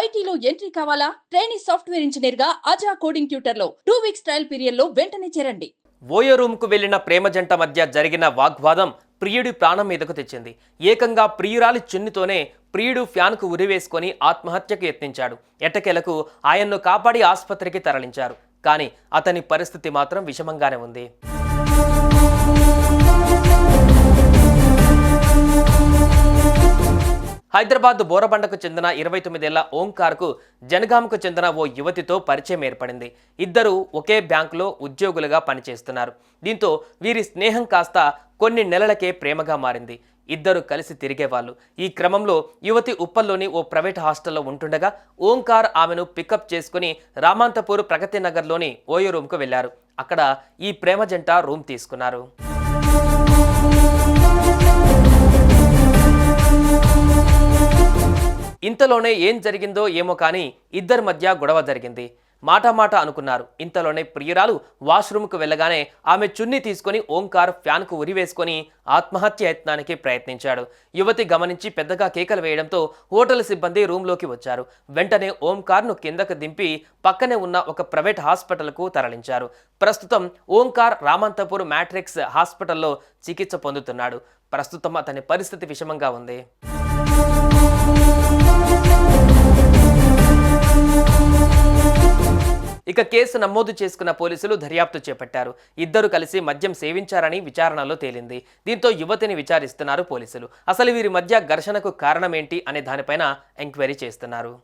ఐటీలో ఎంట్రీ కావాలా? Training software ఇంజనీర్గా అజా కోడింగ్ ట్యూటర్లో టూ వీక్స్ ట్రయల్ పీరియడ్లో వెంటనే చేరండి. ఓయో రూమ్కు వెళ్ళిన ప్రేమ జంట మధ్య జరిగిన వాగ్వాదం ప్రియుడి ప్రాణం మీదకు తెచ్చింది. ఏకంగా ప్రియురాలి చున్నితోనే ప్రియుడు ఫ్యాన్కు ఉరివేసుకొని ఆత్మహత్యకు యత్నించాడు. ఎట్టకేలకు ఆయన్ను కాపాడి ఆసుపత్రికి తరలించారు. కానీ అతని పరిస్థితి మాత్రం విషమంగానే ఉంది. హైదరాబాద్ బోరబండకు చెందిన ఇరవై తొమ్మిదేళ్ళ ఓంకార్కు జనగామకు చెందిన ఓ యువతితో పరిచయం ఏర్పడింది. ఇద్దరు ఒకే బ్యాంకులో ఉద్యోగులుగా పనిచేస్తున్నారు. దీంతో వీరి స్నేహం కాస్త కొన్ని నెలలకే ప్రేమగా మారింది. ఇద్దరు కలిసి తిరిగేవాళ్ళు. ఈ క్రమంలో యువతి ఉప్పల్లోని ఓ ప్రైవేట్ హాస్టల్లో ఉంటుండగా ఓంకార్ ఆమెను పికప్ చేసుకుని రామాంతపూర్ ప్రగతి నగర్లోని ఓయో రూమ్కు వెళ్ళారు అక్కడ ఈ ప్రేమ జంట రూమ్ తీసుకున్నారు. ఇంతలోనే ఏం జరిగిందో ఏమో కానీ ఇద్దరి మధ్య గొడవ జరిగింది. మాట మాట అనుకున్నారు. ఇంతలోనే ప్రియురాలు వాష్రూమ్కు వెళ్ళగానే ఆమె చున్ని తీసుకొని ఓంకార్ ఫ్యాన్కు ఉరివేసుకొని ఆత్మహత్య యత్నానికి ప్రయత్నించాడు. యువతి గమనించి పెద్దగా కేకలు వేయడంతో హోటల్ సిబ్బంది రూమ్లోకి వచ్చారు. వెంటనే ఓంకార్ను కిందకు దింపి పక్కనే ఉన్న ఒక ప్రైవేట్ హాస్పిటల్కు తరలించారు. ప్రస్తుతం ఓంకార్ రామంతపూర్ మ్యాట్రిక్స్ హాస్పిటల్లో చికిత్స పొందుతున్నాడు. ప్రస్తుతం అతని పరిస్థితి విషమంగా ఉంది. ఇక కేసు నమోదు చేసుకున్న పోలీసులు దర్యాప్తు చేపట్టారు. ఇద్దరు కలిసి మద్యం సేవించారని విచారణలో తేలింది. దీంతో యువతిని విచారిస్తున్నారు పోలీసులు. అసలు వీరి మధ్య ఘర్షణకు కారణమేంటి అనే దానిపైన ఎంక్వైరీ చేస్తున్నారు.